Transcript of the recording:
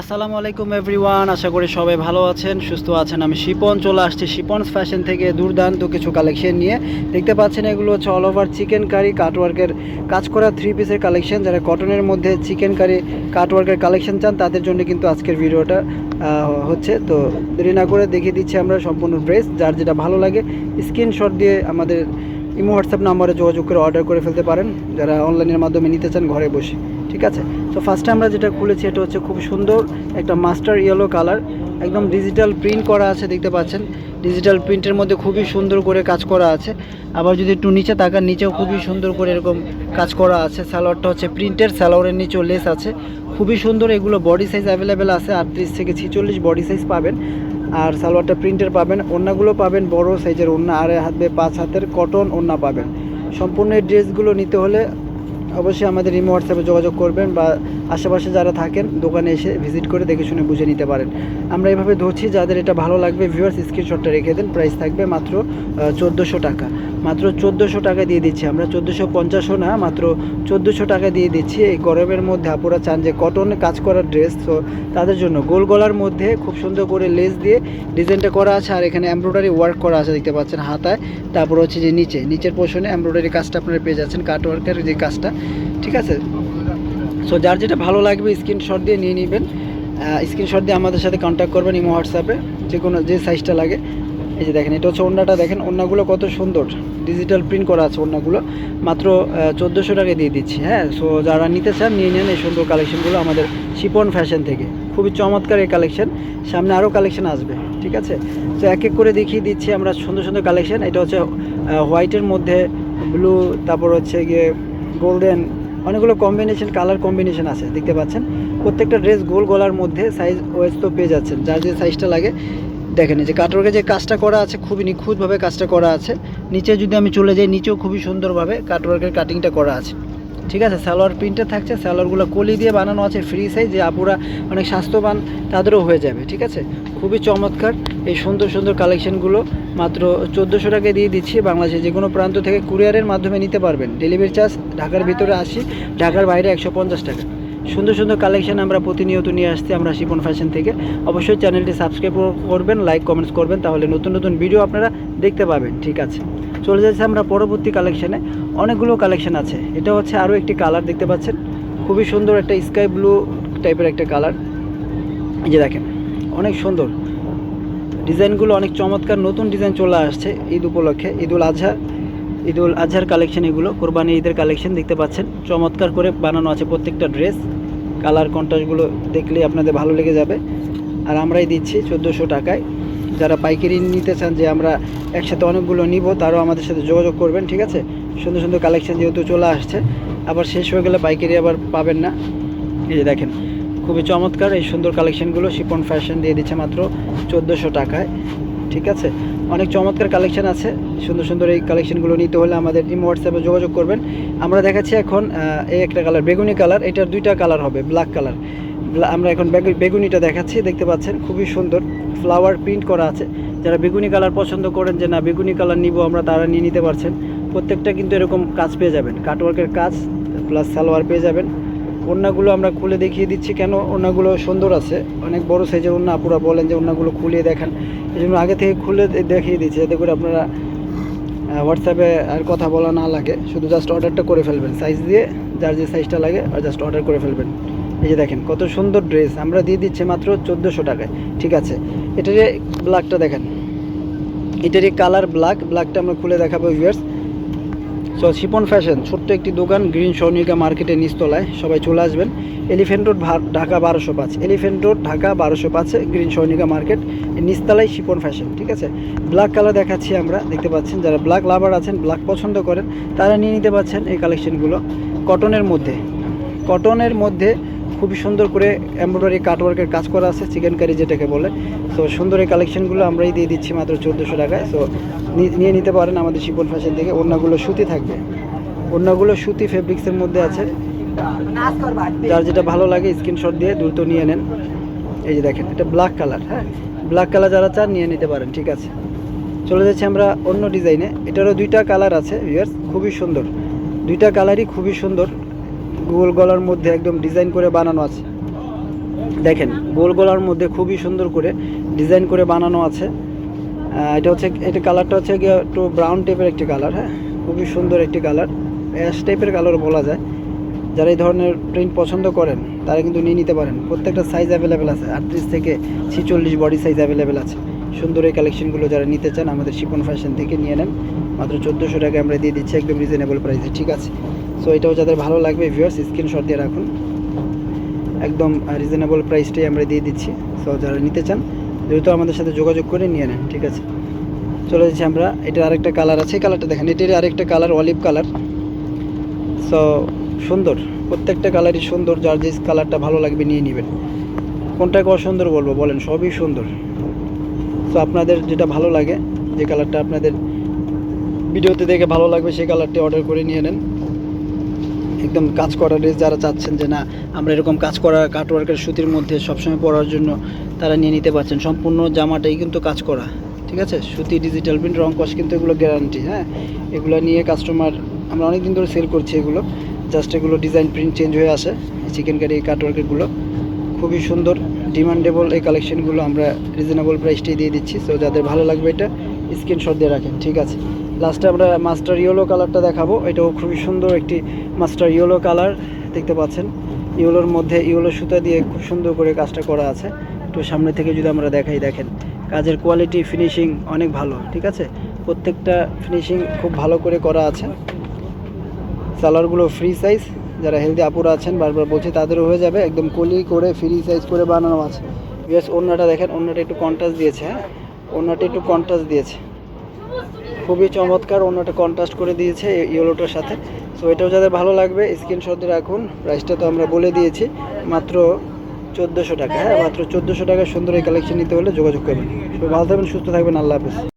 আসসালামু আলাইকুম এভরিওয়ান, আশা করি সবাই ভালো আছেন, সুস্থ আছেন। আমি শিপন, চলে আসছি শিপনস ফ্যাশন থেকে দুর্দান্ত কিছু কালেকশন নিয়ে। দেখতে পাচ্ছেন এগুলো হচ্ছে অল ওভার চিকেন কারি কাটওয়ার্কের কাজ করা থ্রি পিসের কালেকশন। যারা কটনের মধ্যে চিকেন কারি কাটওয়ার্কের কালেকশন চান, তাদের জন্য কিন্তু আজকের ভিডিওটা হচ্ছে। তো দেরি না করে দেখিয়ে দিচ্ছি আমরা সম্পূর্ণ ড্রেস যার যেটা ভালো লাগে স্ক্রিনশট দিয়ে আমাদের ইমো, হোয়াটসঅ্যাপ নাম্বারে যোগাযোগ করে অর্ডার করে ফেলতে পারেন। যারা অনলাইনের মাধ্যমে নিতে চান ঘরে বসে, ঠিক আছে? তো ফার্স্টে আমরা যেটা খুলেছি, এটা হচ্ছে খুব সুন্দর একটা মাস্টার ইয়েলো কালার একদম ডিজিটাল প্রিন্ট করা আছে, দেখতে পাচ্ছেন? ডিজিটাল প্রিন্টের মধ্যে খুবই সুন্দর করে কাজ করা আছে। আবার যদি একটু নিচে তাকান, নিচেও খুবই সুন্দর করে এরকম কাজ করা আছে। সালোয়ারটা হচ্ছে প্রিন্টের স্যালোয়ারের নিচেও লেস আছে। খুবই সুন্দর, এগুলো বডি সাইজ অ্যাভেলেবেল আছে, আটত্রিশ থেকে ছিচল্লিশ বডি সাইজ পাবেন। আর সালোয়ারটা প্রিন্টের পাবেন ওড়নাগুলো পাবেন বড় সাইজের ওড়না আর হাতে পাঁচ হাতের কটন ওড়না পাবেন। সম্পূর্ণ এই ড্রেসগুলো নিতে হলে অবশ্যই আমাদের ইমো হোয়াটসঅ্যাপে যোগাযোগ করবেন বা আশেপাশে যারা থাকেন, দোকানে এসে ভিজিট করে দেখে শুনে বুঝে নিতে পারেন। আমরা এভাবে ধরছি, যাদের এটা ভালো লাগবে ভিউয়ার্স স্ক্রিনশটটা রেখে দেন প্রাইস থাকবে মাত্র চোদ্দোশো টাকা। মাত্র চোদ্দোশো টাকা দিয়ে দিচ্ছি আমরা, চোদ্দোশো পঞ্চাশও না, মাত্র চোদ্দোশো টাকা দিয়ে দিচ্ছি। এই গরমের মধ্যে আপুরা চান যে কটনে কাজ করার ড্রেস তো তাদের জন্য গোল গলার মধ্যে খুব সুন্দর করে লেস দিয়ে ডিজাইনটা করা আছে, আর এখানে এমব্রয়ডারি ওয়ার্ক করা আছে, দেখতে পাচ্ছেন হাতায়। তারপর হচ্ছে যে নিচে, নিচের পোর্শনে এমব্রয়ডারি কাজটা আপনারা পেয়ে যাচ্ছেন কাট ওয়ার্কের যে কাজটা ঠিক আছে? সো যার যেটা ভালো লাগবে স্ক্রিনশট দিয়ে নিয়ে নেবেন। স্ক্রিনশট দিয়ে আমাদের সাথে কন্ট্যাক্ট করবেন ইমো হোয়াটসঅ্যাপে, যে কোনো, যে সাইজটা লাগে। এই যে দেখেন, এটা হচ্ছে ওড়নাটা দেখেন, ওড়নাগুলো কত সুন্দর। ডিজিটাল প্রিন্ট করা আছে ওড়নাগুলো। মাত্র চোদ্দোশো টাকায় দিয়ে দিচ্ছি হ্যাঁ? সো যারা নিতে চান, নিয়ে নেন এই সুন্দর কালেকশনগুলো আমাদের শিপন ফ্যাশন থেকে। খুবই চমৎকার এই কালেকশন সামনে আরও কালেকশন আসবে, ঠিক আছে? তো এক এক করে দেখিয়ে দিচ্ছি আমরা সুন্দর সুন্দর কালেকশন এটা হচ্ছে হোয়াইটের মধ্যে ব্লু তারপর হচ্ছে গিয়ে গোল্ডেন অনেকগুলো কম্বিনেশন কালার কম্বিনেশন আছে, দেখতে পাচ্ছেন। প্রত্যেকটা ড্রেস গোল গলার মধ্যে সাইজ ওয়েজ তো পেয়ে যাচ্ছেন। যার যে সাইজটা লাগে, দেখেন যে কাটওয়ার্কে যে কাজটা করা আছে, খুবই নিখুঁতভাবে কাজটা করা আছে। নিচে যদি আমি চলে যাই, নিচেও খুবই সুন্দরভাবে কাটওয়ার্কের কাটিংটা করা আছে। ঠিক আছে? সালোয়ার প্রিন্টে থাকছে, সালোয়ারগুলো কলি দিয়ে বানানো আছে ফ্রি সাইজ যে আপুরা অনেক স্বাস্থ্যবান, তাদেরও হয়ে যাবে। ঠিক আছে? খুবই চমৎকার। এই সুন্দর সুন্দর কালেকশনগুলো মাত্র চোদ্দোশো টাকায় দিয়ে দিচ্ছি। বাংলাদেশে যে কোনো প্রান্ত থেকে কুরিয়ারের মাধ্যমে নিতে পারবেন। ডেলিভারি চার্জ ঢাকার ভিতরে আসি, ঢাকার বাইরে একশো পঞ্চাশ টাকা। সুন্দর সুন্দর কালেকশন আমরা প্রতিনিয়ত নিয়ে আসছি আমরা শিপন ফ্যাশন থেকে। অবশ্যই চ্যানেলটি সাবস্ক্রাইব করবেন লাইক কমেন্টস করবেন, তাহলে নতুন নতুন ভিডিও আপনারা দেখতে পাবেন। ঠিক আছে। চলে যাচ্ছে আমরা পরবর্তী কালেকশানে অনেকগুলো কালেকশন আছে। এটা হচ্ছে আরও একটি কালার দেখতে পাচ্ছেন। খুবই সুন্দর একটা স্কাই ব্লু টাইপের একটা কালার এই যে দেখেন, অনেক সুন্দর। ডিজাইনগুলো অনেক চমৎকার নতুন ডিজাইন চলে আসছে ঈদ উপলক্ষে। ঈদুল আজহা ঈদুল আজহার কালেকশন এগুলো, কোরবানি ঈদের কালেকশন দেখতে পাচ্ছেন। চমৎকার করে বানানো আছে প্রত্যেকটা ড্রেস কালার কন্ট্রাস্টগুলো দেখলেই আপনাদের ভালো লেগে যাবে। আর আমরাই দিচ্ছি চোদ্দোশো টাকায়। যারা পাইকারি নিতে চান যে আমরা একসাথে অনেকগুলো নিব, তারাও আমাদের সাথে যোগাযোগ করবেন, ঠিক আছে? সুন্দর সুন্দর কালেকশন যেহেতু চলে আসছে, আবার শেষ হয়ে গেলে পাইকারি আবার পাবেন না। এই যে দেখেন খুবই চমৎকার। এই সুন্দর কালেকশনগুলো শিপন ফ্যাশন দিয়ে দিচ্ছে মাত্র চোদ্দোশো টাকায়। ঠিক আছে? অনেক চমৎকার কালেকশন আছে। সুন্দর সুন্দর এই কালেকশনগুলো নিতে হলে আমাদের টিম হোয়াটসঅ্যাপে যোগাযোগ করবেন। আমরা দেখাচ্ছি এখন এই একটা কালার, বেগুনি কালার। এটার দুইটা কালার হবে, ব্ল্যাক কালার। আমরা এখন বেগু- বেগুনিটা দেখাচ্ছি, দেখতে পাচ্ছেন? খুবই সুন্দর। ফ্লাওয়ার প্রিন্ট করা আছে। যারা বেগুনি কালার পছন্দ করেন যে না, বেগুনি কালার নিব আমরা, তারা নিয়ে নিতে পারছেন। প্রত্যেকটা কিন্তু এরকম কাজ পেয়ে যাবেন। কাটওয়ার্কের কাজ, প্লাস সালোয়ার পেয়ে যাবেন। ওড়নাগুলো আমরা খুলে দেখিয়ে দিচ্ছি কেন ওড়নাগুলো সুন্দর আছে। অনেক বড় সাইজের ওড়না, আপুরা বলেন যে ওড়নাগুলো খুলিয়ে দেখান। এই জন্য আগে থেকে খুলে দেখিয়ে দিচ্ছি যাতে করে আপনারা হোয়াটসঅ্যাপে আর কথা বলা না লাগে। শুধু জাস্ট অর্ডারটা করে ফেলবেন সাইজ দিয়ে, যার যে সাইজটা লাগে, আর জাস্ট অর্ডার করে ফেলবেন। এই যে দেখেন, কত সুন্দর ড্রেস আমরা দিয়ে দিচ্ছি মাত্র চোদ্দোশো টাকায়। ঠিক আছে? এটার ব্ল্যাকটা দেখেন। এটারই কালার ব্ল্যাক ব্ল্যাকটা আমরা খুলে দেখাবো ভিউয়ার্স সো শিপন ফ্যাশন ছোট্ট একটি দোকান গ্রিন সৌনিকা মার্কেটের নিচতলায়। সবাই চলে আসবেন। এলিফেন্ট রোড ঢাকা বারোশো পাঁচ। এলিফেন্ট রোড ঢাকা বারোশো পাঁচে গ্রিন সৌনিকা মার্কেট নিচতলায় শিপন ফ্যাশন ঠিক আছে? ব্ল্যাক কালার দেখাচ্ছি আমরা, দেখতে পাচ্ছেন। যারা ব্ল্যাক লাভার আছেন ব্ল্যাক পছন্দ করেন, তারা নিয়ে নিতে পারছেন এই কালেকশনগুলো কটনের মধ্যে। কটনের মধ্যে খুবই সুন্দর করে এমব্রয়ডারি কাটওয়ার্কের কাজ করা আছে চিকেন কারি যেটাকে বলে। তো সুন্দর এই কালেকশনগুলো আমরাই দিয়ে দিচ্ছি মাত্র চোদ্দোশো টাকায়। সো নিয়ে নিতে পারেন আমাদের শিপন ফ্যাশন থেকে। অন্যগুলো সুতি থাকবে। অন্যগুলো সুতি ফেব্রিক্সের মধ্যে আছে। যার যেটা ভালো লাগে স্ক্রিনশট দিয়ে দ্রুত নিয়ে নেন। এই যে দেখেন, এটা ব্ল্যাক কালার হ্যাঁ? ব্ল্যাক কালার যারা চান নিয়ে নিতে পারেন, ঠিক আছে। চলে যাচ্ছি আমরা অন্য ডিজাইনে এটারও দুইটা কালার আছে ভিউয়ার্স খুবই সুন্দর। দুইটা কালারই খুবই সুন্দর। গোল গলার মধ্যে একদম ডিজাইন করে বানানো আছে। দেখেন, গোল গলার মধ্যে খুবই সুন্দর করে ডিজাইন করে বানানো আছে। এটা হচ্ছে, এটা কালারটা হচ্ছে একটু ব্রাউন টাইপের একটি কালার হ্যাঁ? খুবই সুন্দর একটি কালার অ্যাশ টাইপের কালার বলা যায়। যারা এই ধরনের প্রিন্ট পছন্দ করেন, তারা কিন্তু নিয়ে নিতে পারেন। প্রত্যেকটা সাইজ অ্যাভেলেবেল আছে। আটত্রিশ থেকে ছিচল্লিশ বডি সাইজ অ্যাভেলেবেল আছে। সুন্দর এই কালেকশনগুলো যারা নিতে চান, আমাদের শিপন ফ্যাশন থেকে নিয়ে নেন। মাত্র চোদ্দোশো টাকা আমরা দিয়ে দিচ্ছি একদম রিজনেবল প্রাইসে ঠিক আছে? সো এটাও যাদের ভালো লাগবে ভিউয়ার্স স্ক্রিনশট দিয়ে রাখুন। একদম রিজনেবল প্রাইসটাই আমরা দিয়ে দিচ্ছি। সো যারা নিতে চান, দ্রুত আমাদের সাথে যোগাযোগ করে নিয়ে নেন, ঠিক আছে? চলে যাচ্ছি আমরা। এটার আরেকটা কালার আছে। কালারটা দেখেন এটার আরেকটা কালার অলিভ কালার সো সুন্দর। প্রত্যেকটা কালারই সুন্দর। যার যে কালারটা ভালো লাগবে, নিয়ে নেবেন। কোনটাকে অসুন্দর বলব? বলেন, সবই সুন্দর। তো আপনাদের যেটা ভালো লাগে, যে কালারটা আপনাদের ভিডিওতে দেখে ভালো লাগবে, সেই কালারটি অর্ডার করে নিয়ে নেন। একদম কাজ করা ড্রেস যারা চাচ্ছেন যে না, আমরা এরকম কাজ করা কাটওয়ার্কের সুতির মধ্যে সবসময় পরার জন্য তারা নিয়ে নিতে পারছেন। সম্পূর্ণ জামাটাই কিন্তু কাজ করা, ঠিক আছে? সুতি ডিজিটাল প্রিন্ট রং কস কিন্তু এগুলো গ্যারান্টি হ্যাঁ? এগুলো নিয়ে কাস্টমার আমরা অনেক দিন ধরে সেল করছি এগুলো। জাস্ট এগুলো ডিজাইন প্রিন্ট চেঞ্জ হয়ে আসে চিকেন কারি কাটওয়ার্কেরগুলো খুবই সুন্দর ডিমান্ডেবল এই কালেকশনগুলো আমরা রিজনেবল প্রাইসটাই দিয়ে দিচ্ছি। সো যাদের ভালো লাগবে এটা স্ক্রিনশট দিয়ে রাখেন, ঠিক আছে? লাস্টে আমরা মাস্টার ইয়েলো কালারটা দেখাবো। এটাও খুবই সুন্দর একটি মাস্টার ইয়েলো কালার দেখতে পাচ্ছেন? ইয়েলোর মধ্যে ইয়েলো সুতা দিয়ে খুব সুন্দর করে কাজটা করা আছে। একটু সামনে থেকে যদি আমরা দেখাই, দেখেন, কাজের কোয়ালিটি ফিনিশিং অনেক ভালো, ঠিক আছে? প্রত্যেকটা ফিনিশিং খুব ভালো করে করা আছে। সালোয়ারগুলো ফ্রি সাইজ যারা হেলদি আপুরা আছেন, বারবার বলছি, তাদেরও হয়ে যাবে। একদম কলি করে ফ্রি সাইজ করে বানানো আছে। বিকজ অন্যটা দেখেন অন্যটা একটু কন্ট্রাস্ট দিয়েছে হ্যাঁ? অন্যটা একটু কন্ট্রাস্ট দিয়েছে। খুবই চমৎকার অন্যটা কন্ট্রাস্ট করে দিয়েছে ইয়েলোটার সাথে। সো এটাও যাদের ভালো লাগবে স্ক্রিনশট রাখুন। প্রাইসটা তো আমরা বলে দিয়েছি, মাত্র চোদ্দোশো টাকা। হ্যাঁ মাত্র চোদ্দোশো টাকা সুন্দর এই কালেকশন নিতে হলে যোগাযোগ করবেন ভালো থাকবেন, সুস্থ থাকবেন। আল্লাহ হাফেজ।